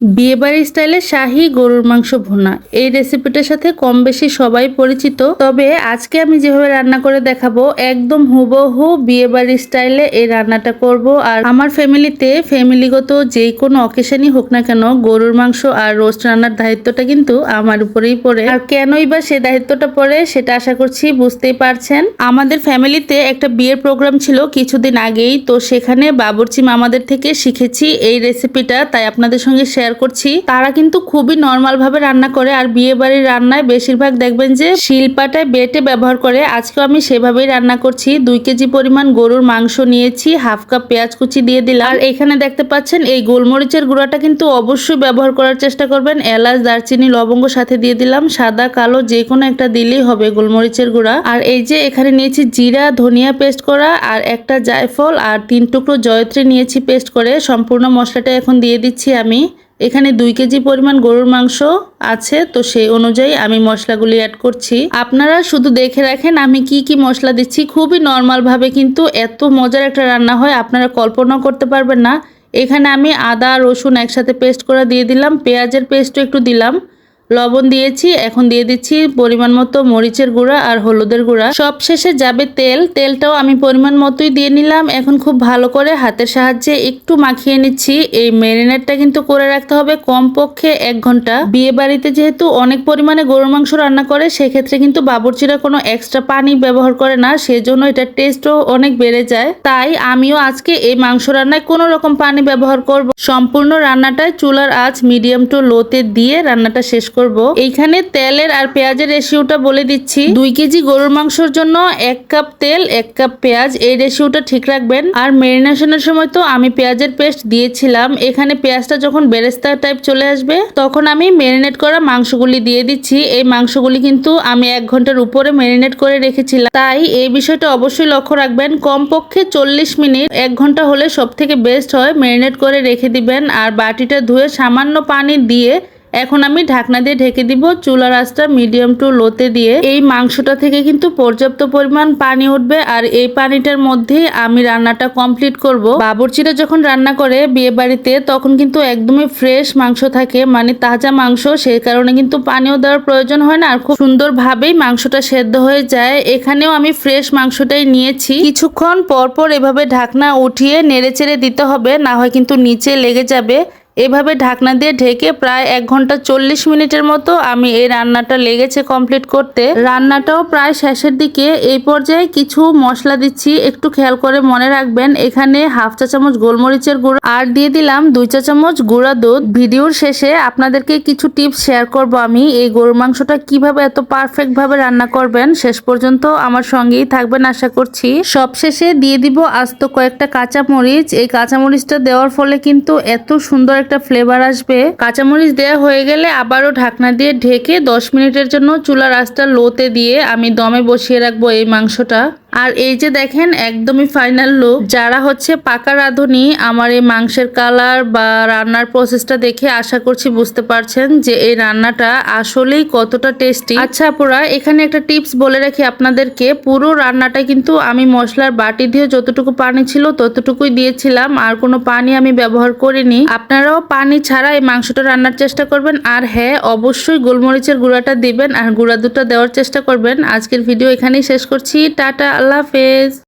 বিয়েবাড়ি স্টাইলে শাহি গরুর মাংস ভুনা। এই রেসিপিটার সাথে কম বেশি সবাই পরিচিত। তবে আজকে আমি যেভাবে রান্না করে দেখাবো, একদম হুবহু বিয়েবাড়ি স্টাইলে এই রান্নাটা করব। আর আমার ফ্যামিলিতে ফ্যামিলিগত যেই কোনো অকেশনই হোক না কেন, গরুর মাংস আর রোস্ট রান্নার দায়িত্বটা কিন্তু আমার উপরেই পড়ে। আর কেনই বা সে দায়িত্বটা পড়ে, সেটা আশা করছি বুঝতেই পারছেন। আমাদের ফ্যামিলিতে একটা বিয়ের প্রোগ্রাম ছিল কিছুদিন আগেই। তো সেখানে বাবুর্চি মামাদের থেকে শিখেছি এই রেসিপিটা তাই আপনাদের সঙ্গে শেয়ার করছি। তারা কিন্তু খুবই নর্মাল ভাবে রান্না করে আর বিয়ে বাড়ির রান্নায় বেশিরভাগ দেখবেন যে শিলপাটায় বেটে ব্যবহার করে। আজকেও আমি সেভাবেই রান্না করছি। দুই কেজি পরিমাণ গরুর মাংস নিয়েছি, হাফ কাপ পেঁয়াজ কুচি দিয়ে দিলাম। আর এখানে দেখতে পাচ্ছেন এই গোলমরিচের গুঁড়াটা কিন্তু অবশ্যই ব্যবহার করার চেষ্টা করবেন। এলাচ, দারচিনি, লবঙ্গ সাথে দিয়ে দিলাম। সাদা, কালো যে কোনো একটা দিলেই হবে গোলমরিচের গুঁড়া। আর এই যে এখানে নিয়েছি জিরা, ধনিয়া পেস্ট করা আর একটা জায়ফল আর তিন টুকরো জয়ত্রী নিয়েছি পেস্ট করে। সম্পূর্ণ মশলাটা এখন দিয়ে দিচ্ছি আমি। এখানে দুই কেজি পরিমাণ গরুর মাংস আছে, তো সেই অনুযায়ী আমি মশলাগুলি অ্যাড করছি। আপনারা শুধু দেখে রাখেন আমি কি কি মশলা দিচ্ছি। খুবই নর্মালভাবে কিন্তু এত মজার একটা রান্না হয়, আপনারা কল্পনা করতে পারবেন না। এখানে আমি আদা, রসুন একসাথে পেস্ট করে দিয়ে দিলাম, পেঁয়াজের পেস্টও একটু দিলাম। লবণ দিয়েছি, এখন দিয়ে দিচ্ছি পরিমাণ মতো মরিচের গুঁড়া আর হলুদের গুঁড়া। সব শেষে যাবে তেল, তেলটাও আমি পরিমাণ মতোই দিয়ে নিলাম। এখন খুব ভালো করে হাতের সাহায্যে একটু মাখিয়ে নিচ্ছি। এই ম্যারিনেটটা কিন্তু করে রাখতে হবে কমপক্ষে এক ঘণ্টা। বিয়ে বাড়িতে যেহেতু অনেক পরিমাণে গরুর মাংস রান্না করে, সেক্ষেত্রে কিন্তু বাবরচিরা কোনো এক্সট্রা পানি ব্যবহার করে না, সেজন্য এটার টেস্টও অনেক বেড়ে যায়। তাই আমিও আজকে এই মাংস রান্নায় কোনো রকম পানি ব্যবহার করব। সম্পূর্ণ রান্নাটায় চুলার আঁচ মিডিয়াম টু লোতে দিয়ে রান্নাটা শেষ করব। এইখানে তেলের আর পেঁয়াজের রেশিওটা বলে দিচ্ছি। দুই কেজি গরুর মাংসর জন্য এক কাপ তেল, এক কাপ পেঁয়াজ। এই রেশিওটা ঠিক রাখবেন। আর মেরিনেশনের সময় তো আমি পেঁয়াজের পেস্ট দিয়েছিলাম। এখানে পেঁয়াজটা যখন বেরেস্তা টাইপ চলে আসবে, তখন আমি মেরিনেট করা মাংসগুলি দিয়ে দিচ্ছি। এই মাংসগুলি কিন্তু আমি এক ঘণ্টার উপরে মেরিনেট করে রেখেছিলাম। তাই এই বিষয়টা অবশ্যই লক্ষ্য রাখবেন। কমপক্ষে চল্লিশ মিনিট, এক ঘণ্টা হলে সব থেকে বেস্ট হয় মেরিনেট করে রেখে দিবেন। আর বাটিটা ধুয়ে সামান্য পানি দিয়ে এখন আমি ঢাকনা দিয়ে ঢেকে দিব। চুলার আঁচটা মিডিয়াম টু লোতে দিয়ে। এই মাংসটা থেকে কিন্তু পর্যাপ্ত পরিমাণ পানি উঠবে আর এই পানিটার মধ্যে আমি রান্নাটা কমপ্লিট করব। বাবরচিরা যখন রান্না করে বিয়ে বাড়িতে, তখন কিন্তু একদমই ফ্রেশ মাংস থাকে। মানে তাজা মাংস, সেই কারণে কিন্তু পানিও দেওয়ার প্রয়োজন হয় না। আর খুব সুন্দরভাবেই মাংসটা সেদ্ধ হয়ে যায়। এখানেও আমি ফ্রেশ মাংসটাই নিয়েছি। কিছুক্ষণ পরপর এভাবে ঢাকনা উঠিয়ে নেড়ে চেড়ে দিতে হবে। না হয় কিন্তু নিচে লেগে যাবে। এভাবে ঢাকনা দিয়ে ঢেকে প্রায় এক ঘণ্টা চল্লিশ মিনিটের মতো আমি এই রান্নাটা লেগেছে কমপ্লিট করতে। রান্নাটাও প্রায় শেষের দিকে। এই পর্যায়ে কিছু মশলা দিচ্ছি। একটু খেয়াল করে মনে রাখবেন, এখানে হাফ চা চামচ গোলমরিচের গুঁড়ো আর দিয়ে দিলাম দুই চা চামচ গুঁড়া দুধ। ভিডিওর শেষে আপনাদেরকে কিছু টিপস শেয়ার করব আমি। এই গরুর মাংসটা কীভাবে এত পারফেক্ট ভাবে রান্না করবেন, শেষ পর্যন্ত আমার সঙ্গেই থাকবেন আশা করছি। সব শেষে দিয়ে দিব আস্ত কয়েকটা কাঁচা মরিচ এই কাঁচা মরিচটা দেওয়ার ফলে কিন্তু এত সুন্দর একটা ফ্লেভার আসবে। কাঁচামরিচ দেওয়া হয়ে গেলে আবারও ঢাকনা দিয়ে ঢেকে দশ মিনিটের জন্য চুলার আঁচটা লোতে দিয়ে আমি দমে বসিয়ে রাখব এই মাংসটা। আর এই যে দেখেন, একদমই ফাইনাল লুক যারা হচ্ছে পাকা রাঁধুনি, আমার এই মাংসের কালার বা রান্নার প্রসেসটা দেখে আশা করছি বুঝতে পারছেন যে এই রান্নাটা আসলেই কতটা টেস্টি আচ্ছা আপুরা, এখানে একটা টিপস বলে রাখি আপনাদেরকে। পুরো রান্নাটা কিন্তু আমি মশলার বাটি দিয়ে যতটুকু পানি ছিল ততটুকুই দিয়েছিলাম, আর কোনো পানি আমি ব্যবহার করিনি। আপনারাও পানি ছাড়া এই মাংসটা রান্নার চেষ্টা করবেন, আর হ্যাঁ অবশ্যই গোলমরিচের গুঁড়াটা দিবেন, আর গুঁড়া দুটা দেওয়ার চেষ্টা করবেন। আজকের ভিডিও এখানেই শেষ করছি। টাটা আল্লাহ হাফেজ